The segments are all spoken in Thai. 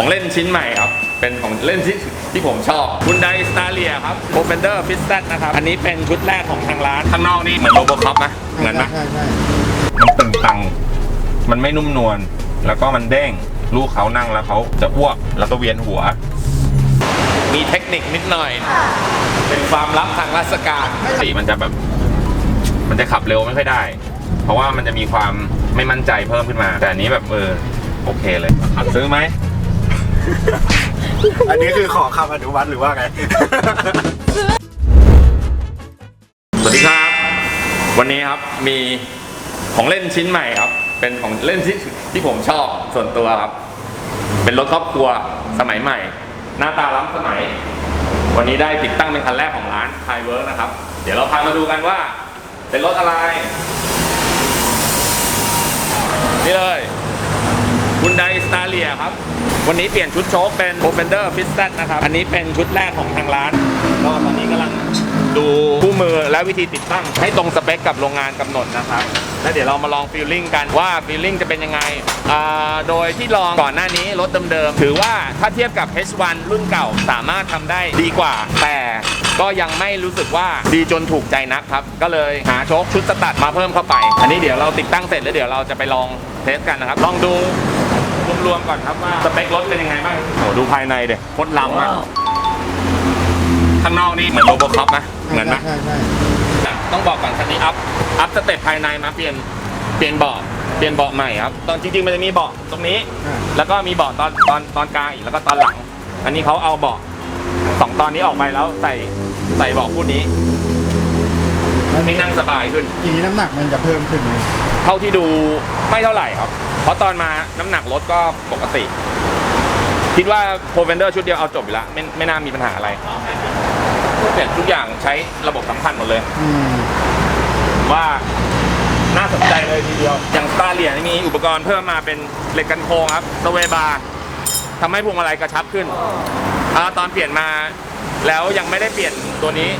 ของเล่นชิ้นใหม่ครับ เป็นของเล่นที่ที่ผมชอบ Hyundai Staria ครับ Defender f i s t e t นะครับ อันนี้เป็นชุดแรกของทางร้าน ข้างนอกนี่เหมือนโรบอคอปนะเหมือนไหมใช่ใช่มันตึงตัง มันไม่นุ่มนวล แล้วก็มันเด้ง ลูกเขานั่งแล้วเขาจะอ้วก แล้วก็เวียนหัว มีเทคนิคนิดหน่อย เป็นความลับทางราชการสีมันจะแบบ มันจะขับเร็วไม่ค่อยได้ เพราะว่ามันจะมีความไม่มั่นใจเพิ่มขึ้นมา แต่อันนี้แบบเออโอเคเลยซื้อไหม อันนี้คือขอคำอนุมัติหรือว่าไง สวัสดีครับ วันนี้ครับมีของเล่นชิ้นใหม่ครับ เป็นของเล่นที่ที่ผมชอบส่วนตัวครับ เป็นรถครอบครัวสมัยใหม่ หน้าตาล้ำสมัย วันนี้ได้ติดตั้งเป็นคันแรกของร้านไทเวิร์กนะครับ เดี๋ยวเราพามาดูกันว่า เป็นรถอะไร นี่เลยคุณไดสตาเลียครับ วันนี้เปลี่ยนชุดโชคเป็น o f e n d e r f i s t e t นะครับ อันนี้เป็นชุดแรกของทางร้าน ก็ตอนนี้กำลังดูคู่มือและวิธีติดตั้ง ให้ตรงสเปคกับโรงงานกำหนดนะครับ แล้วเดี๋ยวเรามาลองฟีลลิ่งกันว่าฟีลลิ่งจะเป็นยังไง โดยที่ลองก่อนหน้านี้รถเดิมๆ ถือว่าถ้าเทียบกับ H1 รุ่นเก่าสามารถทำได้ดีกว่า แต่ก็ยังไม่รู้สึกว่าดีจนถูกใจนักครับ ก็เลยหาโชคชุดสตัดมาเพิ่มเข้าไป อันนี้เดี๋ยวเราติดตั้งเสร็จแล้วเดี๋ยวเราจะไปลองเทสกันนะครับ ลองดู รวมๆก่อนครับว่าสเปครถเป็นยังไงบ้างโอ้ดูภายในเด็โคตรล้ำอะข้างนอกนี่เหมือนโรบอคอปนะเหมือนไหมใช่ใช่ต้องบอกก่อนคันนี้อัพอัพสเต็ปภายในมาเปลี่ยนเปลี่ยนเบาะเปลี่ยนเบาะใหม่ครับตอนจริงๆมันจะมีเบาะตรงนี้อ่าแล้วก็มีเบาะตอนตอนตอนกลางอีกแล้วก็ตอนหลัง อันนี้เขาเอาเบาะสองตอนนี้ออกไปแล้วใส่ใส่เบาะคู่นี้ให้นั่งสบายขึ้นทีนี้น้ำหนักมันจะเพิ่มขึ้นไหม เท่าที่ดูไม่เท่าไหร่ครับ เพราะตอนมาน้ำหนักรถก็ปกติ คิดว่าโ o เวนเดอร์ชุดเดียวเอาจบอยู่แล้วไม่ไม่น่ามีปัญหาอะไรเปลี่ยนทุกอย่างใช้ระบบสำคัญหมดเลย อืมว่าน่าสนใจเลยทีเดียว อย่างสตาร์เลียมีอุปกรณ์เพิ่มมาเป็นเหล็กกันโค้งครับสเวบาร์ทำให้พวงมาลัยกระชับขึ้นอาตอนเปลี่ยนมาแล้วยังไม่ได้เปลี่ยนตัวนี้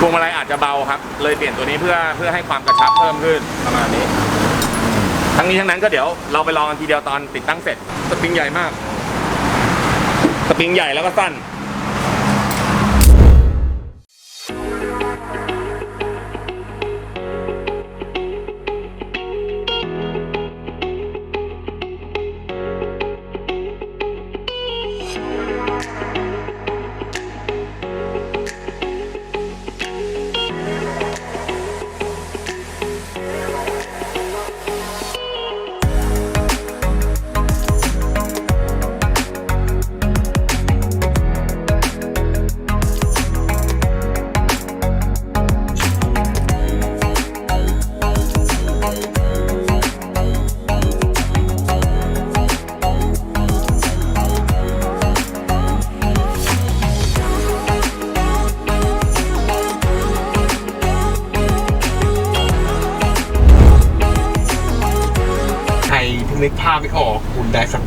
พวงมาลัยอาจจะเบาครับ เลยเปลี่ยนตัวนี้เพื่อเพื่อให้ความกระชับเพิ่มขึ้นประมาณนี้ ทั้งนี้ทั้งนั้นก็เดี๋ยวเราไปลองกันทีเดียวตอนติดตั้งเสร็จสปริงใหญ่มาก สปริงใหญ่แล้วก็สั้น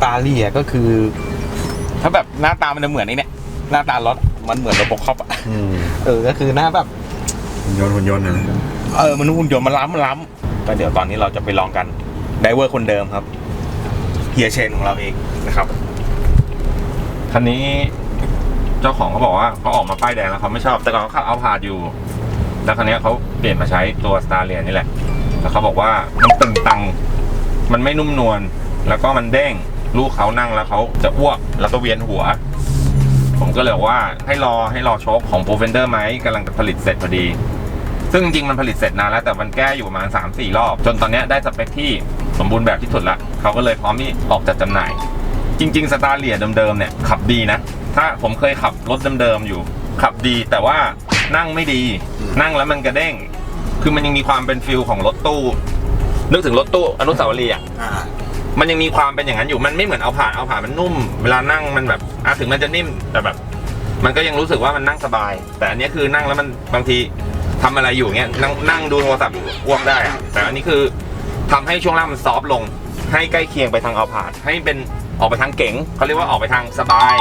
ตาร์เลียก็คือ ถ้าแบบหน้าตามันจะเหมือนไอ้เนี่ยหน้าตารถมันเหมือนระบบคอปอะอืมเออก็คือหน้าแบบ หุ่นยนต์หุ่นยนต์นะเออมันหุ่นยนต์มันล้ำมันล้ำก็เดี๋ยวตอนนี้เราจะไปลองกันไดเวอร์คนเดิมครับเฮียเชนของเราเองนะครับ คันนี้เจ้าของเขาบอกว่าเขาออกมาป้ายแดงแล้วเขาไม่ชอบ แต่ก่อนเขาขับเอาพาดอยู่ แล้วคันนี้เขาเปลี่ยนมาใช้ตัวสตาร์เลียนี่แหละ แล้วเขาบอกว่ามันตึงตัง มันไม่นุ่มนวล แล้วก็มันเด้ง ลูกเขานั่งแล้วเขาจะอ้วกแล้วก็เวียนหัว ผมก็เลยบอกว่าให้รอให้รอโชคของโปรเฟนเดอร์ไหมกำลังผลิตเสร็จพอดี ซึ่งจริงๆมันผลิตเสร็จนานแล้วแต่มันแก้อยู่ประมาณ 3-4 รอบ จนตอนนี้ได้สเปคที่สมบูรณ์แบบที่สุดละเขาก็เลยพร้อมที่ออกจัดจำหน่าย จริง ๆ สตาร์เลียเดิมๆเนี่ยขับดีนะ ถ้าผมเคยขับรถเดิมๆอยู่ ขับดีแต่ว่านั่งไม่ดี นั่งแล้วมันกระเด้ง คือมันยังมีความเป็นฟิลของรถตู้ นึกถึงรถตู้อนุสาวรีย์อะ มันยังมีความเป็นอย่างนั้นอยู่มันไม่เหมือนเอาผ่านเอาผ่านมันนุ่ม เวลานั่งมันแบบอะถึงมันจะนิ่มแต่แบบ มันก็ยังรู้สึกว่ามันนั่งสบาย แต่อันนี้คือนั่งแล้วมันบางทีทำอะไรอยู่เงี้ยนั่งนั่งดูโทรศัพท์อยู่อ้วกได้ แต่อันนี้คือทำให้ช่วงล่างมันซอฟต์ลง ให้ใกล้เคียงไปทางเอาผ่านให้เป็นออกไปทางเก๋งเขาเรียกว่าออกไปทางสบาย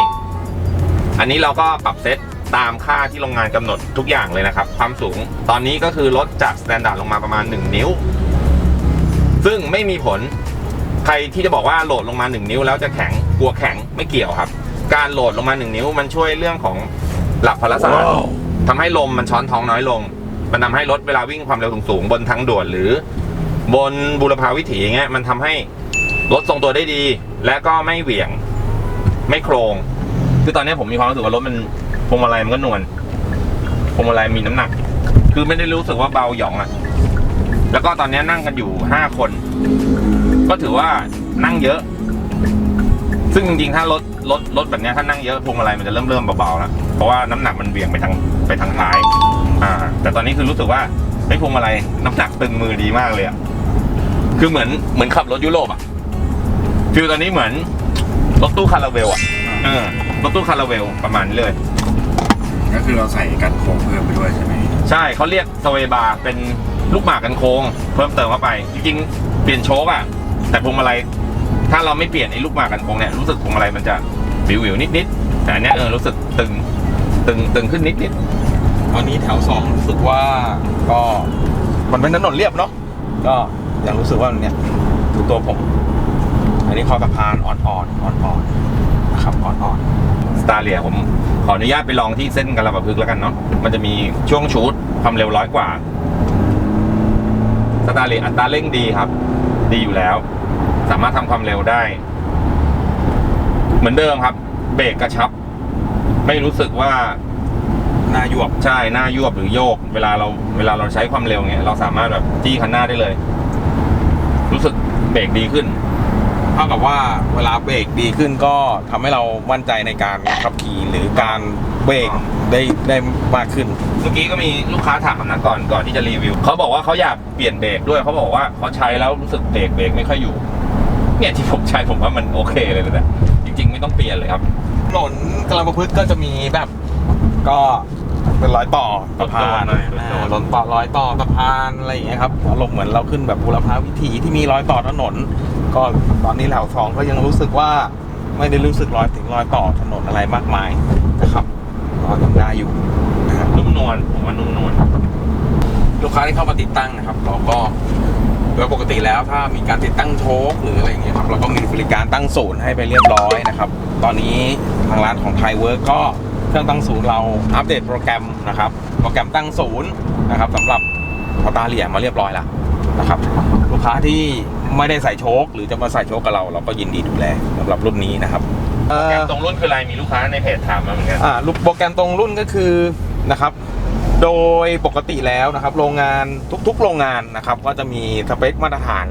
อันนี้เราก็ปรับเซตตามค่าที่โรงงานกำหนดทุกอย่างเลยนะครับ ความสูงตอนนี้ก็คือลดจากสแตนดาร์ดลงมาประมาณ 1 นิ้ว ซึ่งไม่มีผล ใครที่จะบอกว่าโหลดลงมา 1 นิ้วแล้วจะแข็งกลัวแข็งไม่เกี่ยวครับ การโหลดลงมาหนึ่งนิ้วมันช่วยเรื่องของหลักพลศาสตร์ทำให้ลมมันช้อนท้องน้อยลง มันทำให้รถเวลาวิ่งความเร็วสูงๆบนทางด่วนหรือบนบุรพาวิถีอย่างเงี้ยมันทำให้รถทรงตัวได้ดี และก็ไม่เหวี่ยง ไม่โครง คือตอนนี้ผมมีความรู้สึกว่ารถมันพวงมาลัยมันก็นวลพวงมาลัยมีน้ำหนัก คือไม่ได้รู้สึกว่าเบาหยองอะแล้วก็ตอนนี้นั่งกันอยู่ห้าคน ก็ถือว่านั่งเยอะ ซึ่งจริงๆ ถ้ารถรถรถแบบเนี้ยถ้านั่งเยอะพวงมาลัยมันจะเริ่มเริ่มเบาๆแล้วเพราะว่าน้ำหนักมันเบี่ยงไปทางไปทางท้าย อ่า แต่ตอนนี้คือรู้สึกว่าไอ้พวงมาลัยน้ำหนักตึงมือดีมากเลยอะคือเหมือนเหมือนขับรถยุโรปอะฟิลตอนนี้เหมือนรถตู้คาราเวลอะเออรถตู้คาราเวลประมาณนี้เลย ก็คือเราใส่กันโค้งเพิ่มไปด้วยใช่ไหมใช่เขาเรียกสเวบาร์เป็นลูกหมากกันโค้ง เพิ่มเติมเข้าไป จริงๆเปลี่ยนโชคอะ แต่พวงมาลัยถ้าเราไม่เปลี่ยนไอ้ลูกหมากกันโค้งเนี่ยรู้สึกพวงมาลัยมันจะวิววิวๆนิดๆแต่อันเนี้ยเออรู้สึกตึงตึงตึงขึ้นนิดตอนนี้แถวสองรู้สึกว่าก็มันเป็นถนนเรียบเนาะก็ยังรู้สึกว่าเนี่ยดูตัวผม อันนี้คอสะพานอ่อนๆอ่อนๆนะครับอ่อนๆสตาร์เลียผมขออนุญาตไปลองที่เส้นกระบะพึกษ์แล้วกันเนาะมันจะมีช่วงชูดความเร็วร้อยกว่าสตาร์เลียอัตราเร่งดีครับ ดีอยู่แล้ว สามารถทำความเร็วได้ เหมือนเดิมครับ เบรกกระชับ ไม่รู้สึกว่าหน้ายวบใช่หน้ายวบหรือโยก เวลาเราเวลาเราใช้ความเร็วเงี้ยเราสามารถแบบจี้คันหน้าได้เลย รู้สึกเบรกดีขึ้นเท่ากับว่าเวลาเบรกดีขึ้นก็ทำให้เรามั่นใจในการขับขี่หรือการเบรกได้ได้มากขึ้น เมื่อกี้ก็มีลูกค้าถามนะก่อนก่อนที่จะรีวิวเขาบอกว่าเขาอยากเปลี่ยนเบรกด้วยเขาบอกว่าเขาใช้แล้วรู้สึกเบรกเบรกไม่ค่อยอยู่ เนี่ยที่ผมใช้ผมว่ามันโอเคเลยนะจริง ๆ ไม่ต้องเปลี่ยนเลยครับถนนกลางประพฤกษ์ก็จะมีแบบ ก็เป็นร้อยต่อสะพานโดนๆหน่อยโดนๆอ่าถนนต่อร้อยต่อสะพานอะไรอย่างเงี้ยครับอารมณ์เหมือนเราขึ้นแบบบุรพาวิถีที่มีร้อยต่อถนน ก็ตอนนี้แถวสองก็ยังรู้สึกว่าไม่ได้รู้สึกร้อยถึงร้อยต่อถนนอะไรมากมายนะครับก็ยังได้อยู่ นะครับนุ่มนวลผมว่านุ่มนวลลูกค้าที่เข้ามาติดตั้งนะครับ เราก็โดยปกติแล้วถ้ามีการติดตั้งโชคหรืออะไรอย่างเงี้ยครับเราก็มีบริการตั้งศูนย์ให้ไปเรียบร้อยนะครับ ตอนนี้ทางร้านของไทยเวิร์กก็เครื่องตั้งศูนย์เราอัปเดตโปรแกรมนะครับ โปรแกรมตั้งศูนย์นะครับสำหรับพอตาเหลี่ยมมาเรียบร้อยแล้วนะครับ ลูกค้าที่ไม่ได้ใส่โชคหรือจะมาใส่โชคกับเรา เราก็ยินดีดูแลสำหรับรุ่นนี้นะครับแกมตรงรุ่นคืออะไรมีลูกค้าในเพจถามมาเหมือนกันอ่ารูปโปรแกรมตรงรุ่นก็คือ นะครับ โดยปกติแล้วนะครับโรงงานทุกๆ โรงงานนะครับ ก็จะมีสเปคมาตรฐาน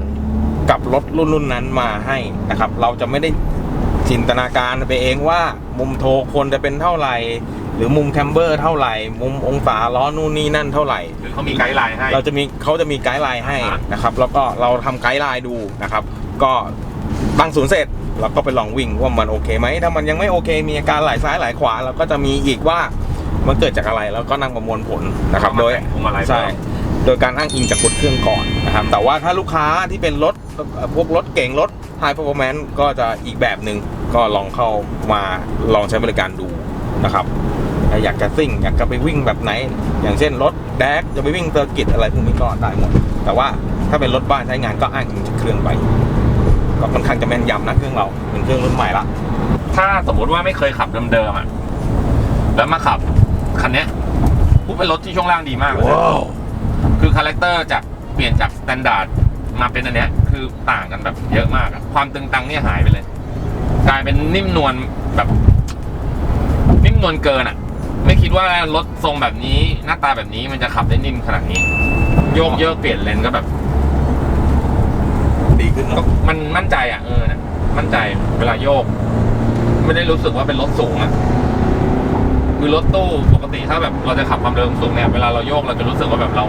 กับรถรุ่นรุ่นนั้นมาให้นะครับ เราจะไม่ได้จินตนาการไปเองว่ามุมโทควรจะเป็นเท่าไหร่ หรือมุมแคมเบอร์เท่าไหร่ มุมองศาล้อนู่นนี่นั่นเท่าไหร่ หรือเขามีไกด์ไลน์ให้ เราจะมีเขาจะมีไกด์ไลน์ให้อ่าฮะนะครับ แล้วก็เราทำไกด์ไลน์ดูนะครับ ก็ตั้งศูนย์เสร็จเราก็ไปลองวิ่งว่ามันโอเคไหมถ้ามันยังไม่โอเค มีอาการไหลซ้ายไหลขวาเราก็จะมีอีกว่า มันเกิดจากอะไรแล้วก็นั่งประมวลผลนะครับ โดยพวงมาลัยใช่โดยการอ้างอิงจากบนเครื่องก่อนนะครับแต่ว่าถ้าลูกค้าที่เป็นรถเอ่อพวกรถเก่งรถ High Performance ก็จะอีกแบบหนึ่งก็ลองเข้ามาลองใช้บริการดูนะครับถ้าอยากจะซิ่งอยากจะไปวิ่งแบบไหน อย่างเช่นรถแดกจะไปวิ่งเซอร์กิตอะไรพวกนี้ก็ได้หมด แต่ว่าถ้าเป็นรถบ้านใช้งานก็อ้างอิงจากเครื่องไปก็ค่อนข้างจะแม่นยำนะเครื่องเราเป็นเครื่องรุ่นใหม่ละถ้าสมมติว่าไม่เคยขับเดิมๆอะแล้วมาขับ คันเนี้ยปุ๊บเป็นรถที่ช่วงล่างดีมากเลยคือคาแรคเตอร์จากเปลี่ยนจากสแตนดาร์ดมาเป็นอันเนี้ยคือต่างกันแบบเยอะมากอะความตึงตังเนี่ยหายไปเลย กลายเป็นนิ่มนวลแบบ นิ่มนวลเกินอะไม่คิดว่ารถทรงแบบนี้ หน้าตาแบบนี้มันจะขับได้นิ่มขนาดนี้ โยกเยอะเปลี่ยนเลนก็แบบดีขึ้นก็เนาะมันมั่นใจอะเออเนี่ยมั่นใจเวลาโยก ไม่ได้รู้สึกว่าเป็นรถสูงอะ คือรถตู้ปกติถ้าแบบเราจะขับความเร็วสูงเนี่ยเวลาเราโยกเราจะรู้สึกว่าแบบเรา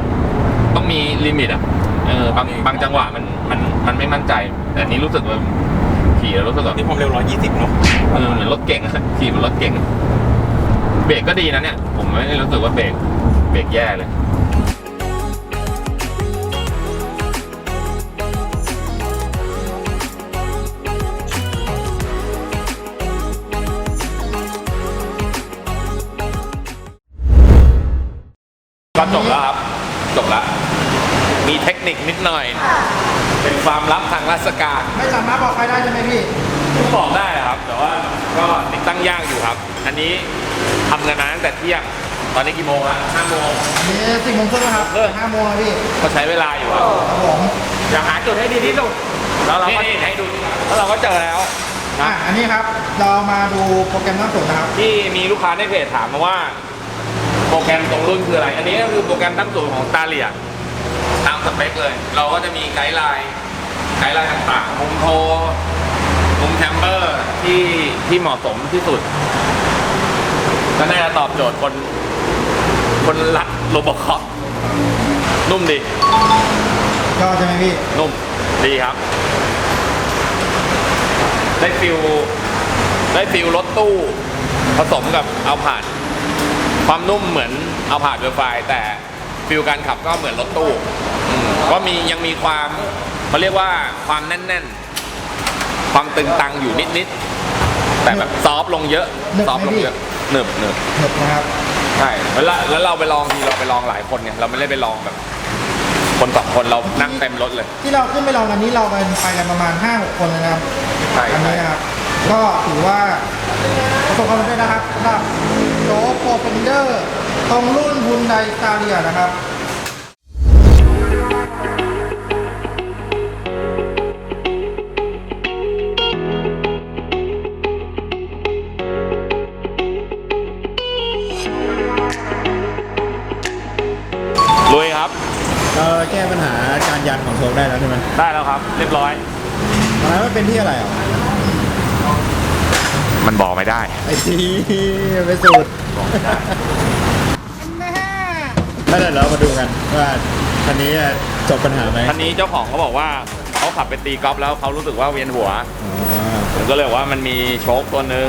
ต้องมีลิมิตอะเออบางบางจังหวะมันมันมันไม่มั่นใจ แต่อันนี้รู้สึกว่าขี่แล้วรู้สึกแบบนี่ความเร็ว120เนาะเออเหมือนรถเก่งอะขี่เหมือนรถเก่ง เบรกก็ดีนะเนี่ย ผมไม่ได้รู้สึกว่าเบรกเบรกแย่เลย เทคนิคนิดหน่อย เป็นความลับทางราชการไม่สามารถบอกใครได้ใช่ไหมพี่บอกได้ครับ แต่ว่าก็ติดตั้งยากอยู่ครับ อันนี้ทำกันมาตั้งแต่เที่ยงตอนนี้กี่โมงละห้าโมงนี่สี่โมงครึ่งแล้วครับเออห้าโมงแล้วพี่ก็ใช้เวลาอยู่ครับครับผมอยากหาจุดให้ดีที่สุดแล้วเราก็ให้ดูแล้วเราก็เจอแล้วอะนะอันนี้ครับเรามาดูโปรแกรมล่าสุดนะครับ ที่มีลูกค้าในเพจถามมาว่า โปรแกรมตรงรุ่นคืออะไร อันนี้ก็คือโปรแกรมตั้งศูนย์ของตาเลีย ตามสเปคเลย เราก็จะมีไกด์ไลน์ไกด์ไลน์ต่างๆมุมโทรมุมแชมเบอร์ที่ที่เหมาะสมที่สุด ก็น่าจะตอบโจทย์คน คนรักโรบอคอปนุ่มดี ยอดใช่ไหมพี่ นุ่มดีครับ ได้ฟิลได้ฟิลรถตู้ ผสมกับเอาผ่าน ความนุ่มเหมือนเอาผ่านเวอร์ไฟแต่ ฟิลการขับก็เหมือนรถตู้อืมก็มียังมีความเขาเรียกว่าความแน่นๆ ความตึงตังอยู่นิดๆ แต่แบบซอฟต์ลงเยอะหนึบไหมซอฟต์ลงเยอะหนึบหนึบหนึบนะครับ ใช่แล้วเราแล้วเราไปลองทีเราไปลองหลายคนเนี่ยเราไม่ได้ไปลองแบบ คนสองคนเรานั่งเต็มรถเลย ที่เราขึ้นไปลองอันนี้เราไปไปกันประมาณ 5-6 คนเลยนะครับใช่อันใช่นี้นะครับ ก็ถือว่าประสบความสำเร็จนะครับสำหรับโจ๊กโปรเฟนเดอร์ ตรงรุ่นฮุนไดสตาเรียนะครับลุยครับ เราแก้ปัญหาการยันของโชคได้แล้วใช่ไหมได้แล้วครับ เรียบร้อย ตอนนั้นมันเป็นที่อะไรอะมันบอกไม่ได้ ไอ้ที่ไปสูตร ถ้าเดี๋ยวเรามาดูกันว่าคันนี้จบปัญหาไหมคันนี้เจ้าของเขาบอกว่าเขาขับไปตีกอล์ฟแล้วเขารู้สึกว่าเวียนหัว อ๋อผมก็เลยบอกว่ามันมีโชคตัวหนึ่ง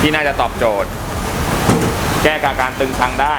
ที่น่าจะตอบโจทย์ แก้กับการตึงทังได้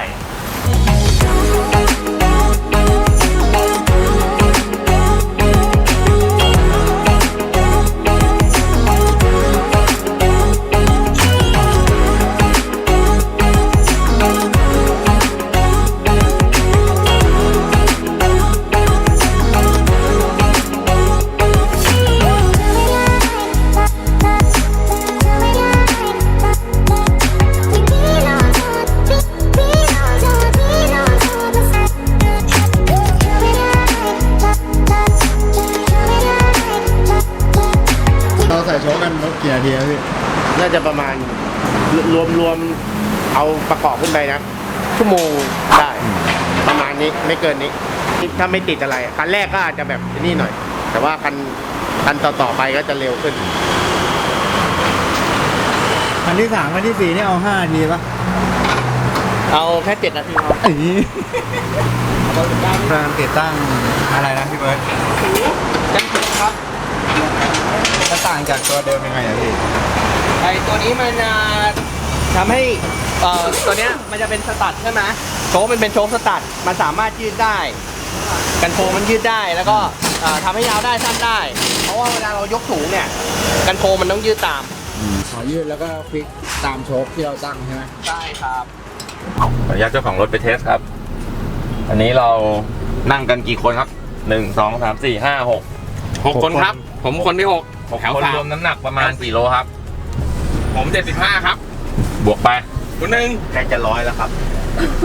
รวมรวมเอาประกอบขึ้นไปนะ ชั่วโมงได้ประมาณนี้ไม่เกินนี้ ถ้าไม่ติดอะไรคันแรกก็อาจจะแบบนี่หน่อย แต่ว่าคันคันต่อๆไปก็จะเร็วขึ้น คันที่สามคันที่สี่นี่เอาห้านาทีปะเอาแค่เจ็ดนาทีครับเอ้ยการติดตั้งอะไรนะพี่เบิร์ตจังครับมันต่างจากตัวเดิมยังไงอะพี่ไอตัวนี้มันจะ ทำให้เอ่อตัวเนี้ยมันจะเป็นสตัดใช่ไหมโชคมันเป็นโชคสตัดมันสามารถยืดได้ กันโคมันยืดได้แล้วก็เอ่อทำให้ยาวได้สั้นได้ เพราะว่าเวลาเรายกสูงเนี่ย กันโคมันต้องยืดตามขอยืดแล้วก็พลิกตามโชคที่เราตั้งใช่ไหมใช่ครับขออนุญาตเจ้าของรถไปเทสครับ อันนี้เรานั่งกันกี่คนครับหนึ่งสองสามสี่ห้าหก หกคนครับ ผมคนที่หกหกแถวคนสามรวมน้ำหนักประมาณกี่โลครับ ผมเจ็ดสิบห้าครับ บวกไปคุณหนึ่งใกล้จะร้อยแล้วครับ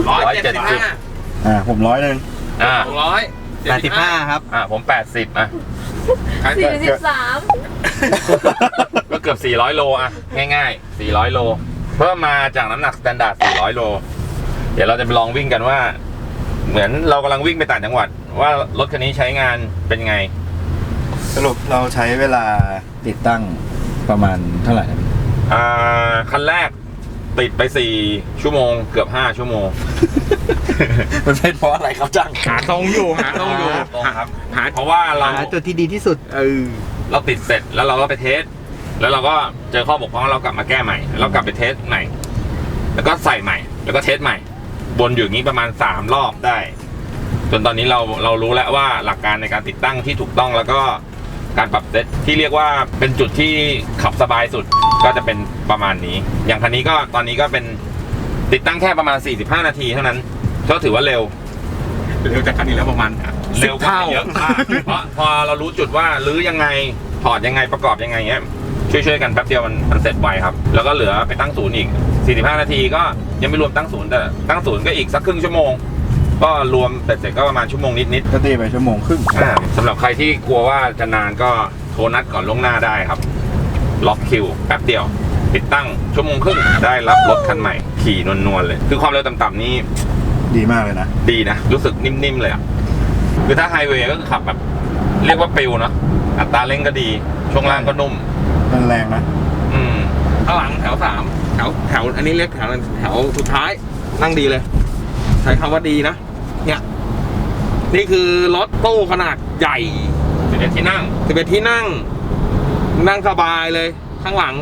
ร้อยเจ็ดสิบห้าอ่าผมร้อยหนึ่งอ่าสองร้อยแปดสิบห้าครับ อ่าผมแปดสิบอะสี่สิบสามก็เกือบ400โลอะง่ายๆ400โล เพิ่มมาจากน้ำหนักสแตนดาร์ด400โล เดี๋ยวเราจะไปลองวิ่งกันว่า เหมือนเรากำลังวิ่งไปต่างจังหวัด ว่ารถคันนี้ใช้งานเป็นไง สรุปเราใช้เวลาติดตั้งประมาณเท่าไหร่นะพี่อ่าคันแรก ติดไป4ชั่วโมงเกือบ5ชั่วโมง มันเป็นเพราะอะไรครับจังหาตรงอยู่หาตรงอยู่ตรงหาครับ หาเพราะว่าเราหาจุดที่ดีที่สุด เออเราติดเสร็จแล้วเราก็ไปเทส แล้วเราก็เจอข้อบกพร่องเรากลับมาแก้ใหม่ เรากลับไปเทสใหม่ แล้วก็ใส่ใหม่ แล้วก็เทสใหม่ บนอยู่อย่างนี้ประมาณ3รอบได้ จนตอนนี้เราเรารู้แล้วว่าหลักการในการติดตั้งที่ถูกต้องแล้วก็ การปรับเซตที่เรียกว่าเป็นจุดที่ขับสบายสุดก็จะเป็นประมาณนี้ อย่างคันนี้ก็ตอนนี้ก็เป็นติดตั้งแค่ประมาณ 45 นาทีเท่านั้น ก็ถือว่าเร็ว เร็วจากคันนี้แล้วประมาณเร็วกว่าเยอะมากเพราะพอเรารู้จุดว่ารื้อยังไงถอดยังไงประกอบยังไงเงี้ยโชช่วยๆกันแป๊บเดียวมันมันเสร็จไวครับ แล้วก็เหลือไปตั้งศูนย์อีก 45 นาทีก็ยังไม่รวมตั้งศูนย์แต่ตั้งศูนย์ก็อีกสักครึ่งชั่วโมง ก็รวมเสร็จๆก็ประมาณชั่วโมงนิดๆก็ตีไปชั่วโมงครึ่งอ่าสำหรับใครที่กลัวว่าจะนานก็โทรนัดก่อนล่วงหน้าได้ครับ ล็อกคิวแป๊บเดียว ติดตั้งชั่วโมงครึ่งได้รับรถคันใหม่ ขี่นวลๆเลย คือความเร็วต่ำๆนี่ดีมากเลยนะดีนะ รู้สึกนิ่มๆเลยอะคือถ้าไฮเวย์ก็คือขับแบบ เรียกว่าปิวเนาะอัตราเร่งก็ดี ช่วงล่างก็นุ่ม มันแรงนะอืม ข้างหลังแถวสามแถวแถวอันนี้เรียกแถวแถวสุดท้ายนั่งดีเลย ใช้คำว่าดีนะ เนี่ย นี่คือรถตู้ขนาดใหญ่สิบเอ็ดที่นั่งสิบเอ็ดที่นั่ง นั่งสบายเลยข้างหลัง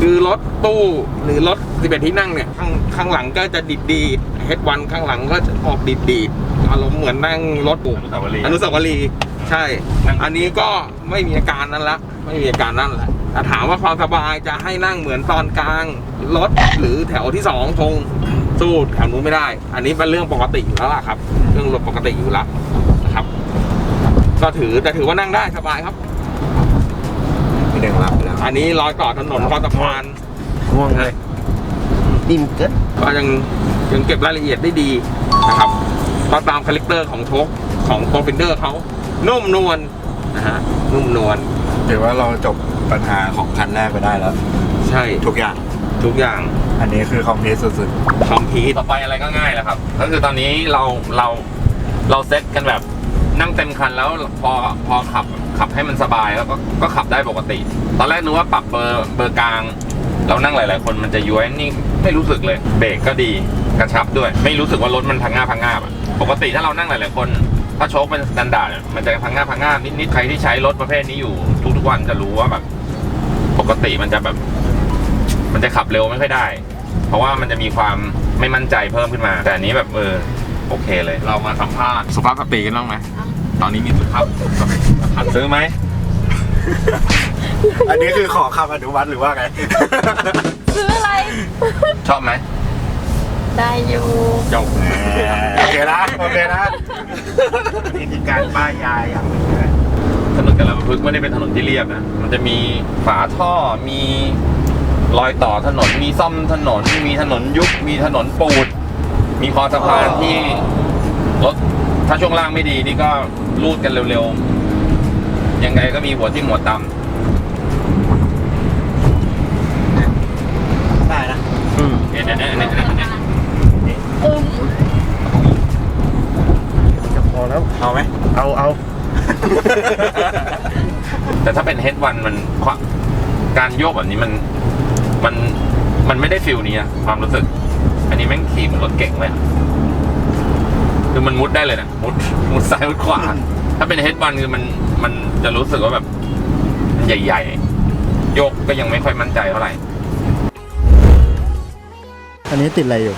คือรถตู้หรือรถสิบเอ็ดที่นั่งเนี่ย ข้างข้างหลังก็จะดิดดีเฮดวันข้างหลังก็จะออกดิดดีดอารมณ์เหมือนนั่งรถปู่อนุสาวรีย์อนุสาวรีย์ใช่นั่งอันนี้ก็ไม่มีอาการนั้นละ ไม่มีอาการนั่นแหละแต่ถามว่าความสบายจะให้นั่งเหมือนตอนกลางรถหรือแถวที่สองคง สู้แถวนู้นไม่ได้ อันนี้เป็นเรื่องปกติอยู่แล้วล่ะครับ เรื่องรถปกติอยู่แล้วนะครับ ก็ถือแต่ถือว่านั่งได้สบายครับ พี่เด้งรับไปแล้วอันนี้รอยต่อถนนคอสะพานง่วงเลยอิ่มเกินก็ยังยังเก็บรายละเอียดได้ดีนะครับก็ตามคาแรคเตอร์ของโชคของโปรฟินเดอร์เขานุ่มนวลนะฮะนุ่มนวลถือว่าเราจบปัญหาของคันแรกไปได้แล้ว ใช่ทุกอย่างทุกอย่าง อันนี้คือคอมพลสุดคอมพีทต่อไปอะไรก็ง่ายแหละครับ ก็คือตอนนี้เราเราเราเซ็ตกันแบบนั่งเต็มคันแล้วพอพอขับขับให้มันสบายแล้วก็ก็ขับได้ปกติ ตอนแรกนึกว่าปรับเบอร์เบอร์กลาง เรานั่งหลาย ๆ คนมันจะย้วยนี่ไม่รู้สึกเลย เบรกก็ดีกระชับด้วย ไม่รู้สึกว่ารถมันพังงาบพังงาบอะปกติถ้าเรานั่งหลาย ๆ คน ถ้าโชคเป็นสแตนดาร์ดมันจะพังงาบพังงาบนิดๆใครที่ใช้รถประเภทนี้อยู่ทุกๆวันจะรู้ว่าแบบปกติมันจะแบบ มันจะขับเร็วไม่ค่อยได้ เพราะว่ามันจะมีความไม่มั่นใจเพิ่มขึ้นมา แต่อันนี้แบบเออโอเคเลย เรามาสัมภาษณ์สุภาพสตรีกันบ้างไหมตอนนี้มีสุภาพซื้อไหมๆอันนี้คือขอคำอนุมัติหรือว่าไง ซื้ออะไร ชอบไหม ได้อยู่จบโอเคนะ โอเคนะนี่คือการป้ายยาอย่างหนึ่งนะถนนกาลประพฤกษ์ไม่ได้เป็นถนนที่เรียบนะ มันจะมีฝาท่อ มี รอยต่อถนนมีซ่อมถนน มีถนนยุบมีถนนปูด มีคอสะพานที่รถถ้าช่วงล่างไม่ดีนี่ก็ลูดกันเร็วๆ ยังไงก็มีหัวที่มหัวตได้นะำเนี่ยเนี่ยเนี่ยเนี่ยเนี่ยอึมจะพอแล้ว เอาไหมเอาเอาแต่ถ้าเป็นเฮดวันมันความการโยกแบบนี้มัน มันมันไม่ได้ฟิลนี้อะความรู้สึก อันนี้แม่งขี่เหมือนรถเก่งเลยอะคือมันมุดได้เลยนะมุดมุดซ้ายมุดขวา ถ้าเป็นเฮดวันคือมันมันจะรู้สึกว่าแบบมันใหญ่ ๆ โยกก็ยังไม่ค่อยมั่นใจเท่าไหร่ อันนี้ติดอะไรอยู่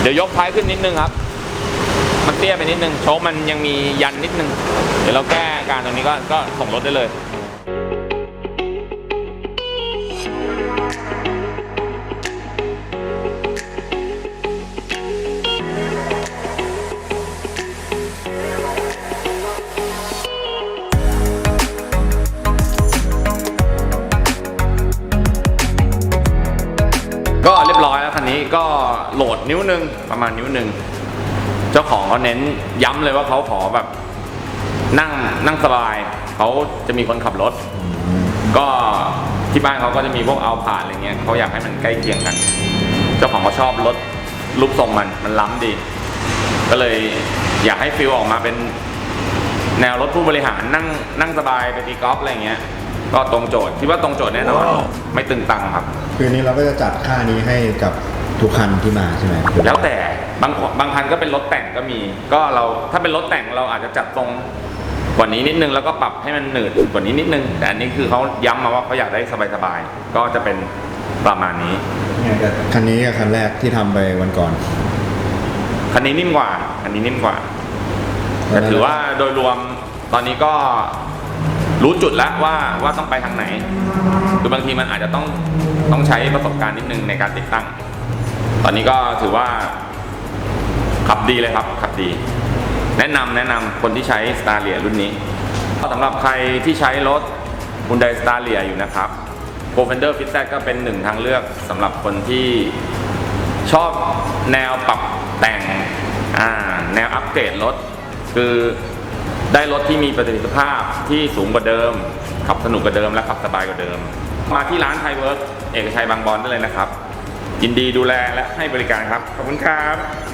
เดี๋ยวยกท้ายขึ้นนิดนึงครับ มันเตี้ยไปนิดนึง โชคมันยังมียันนิดนึง เดี๋ยวเราแก้การตรงนี้ก็ก็ส่งรถได้เลย นิ้วหนึ่งประมาณนิ้วหนึ่งเจ้าของเขาเน้นย้ำเลยว่าเขาขอแบบ นั่งนั่งสบายเขาจะมีคนขับรถ ก็ที่บ้านเขาก็จะมีพวกเอาผ่านอะไรเงี้ยเขาอยากให้มันใกล้เคียงกัน เจ้าของเขาชอบรถรูปทรงมันมันล้ำดี ก็เลยอยากให้ฟิลออกมาเป็นแนวรถผู้บริหารนั่งนั่งสบายไปตีกอล์ฟอะไรเงี้ย ก็ตรงโจทย์คิดว่าตรงโจทย์แน่นอน ไม่ตึงตังครับ คืนนี้เราก็จะจัดค่านี้ให้กับ ทุกคันที่มาใช่ไหมแล้วแต่บางบางคันก็เป็นรถแต่งก็มี ก็เราถ้าเป็นรถแต่งเราอาจจะจัดตรงกว่านี้นิดนึงแล้วก็ปรับให้มันหนืดกว่านี้นิดนึง แต่อันนี้คือเขาย้ำมาว่าเขาอยากได้สบายๆก็จะเป็นประมาณนี้คันนี้กับคันแรกที่ทำไปวันก่อนคันนี้นิ่มกว่าคันนี้นิ่มกว่าแต่ถือว่าโดยรวมตอนนี้ก็รู้จุดแล้วว่าว่าต้องไปทางไหนคือบางทีมันอาจจะต้องต้องใช้ประสบการณ์นิดนึงในการติดตั้ง ตอนนี้ก็ถือว่า ขับดีเลยครับ ขับดี แนะนำแนะนำคนที่ใช้ s t a r เ i ยรุ่นนี้สำหรับใครที่ใช้รถ h u n d a i s t a r l i a อยู่นะครับ p r o f e n d e r Fit Z ก็เป็นหนึ่งทางเลือกสำหรับคนที่ชอบแนวปรับแต่งแนวอัปเกรดรถ คือได้รถที่มีประสิทธิภาพที่สูงกว่าเดิม ขับสนุกกว่าเดิมและขับสบายกว่าเดิม มาที่ร้านไทยเวิร์กเอกชัยบางบอนได้เลยนะครับ ยินดีดูแลและให้บริการครับ ขอบคุณครับ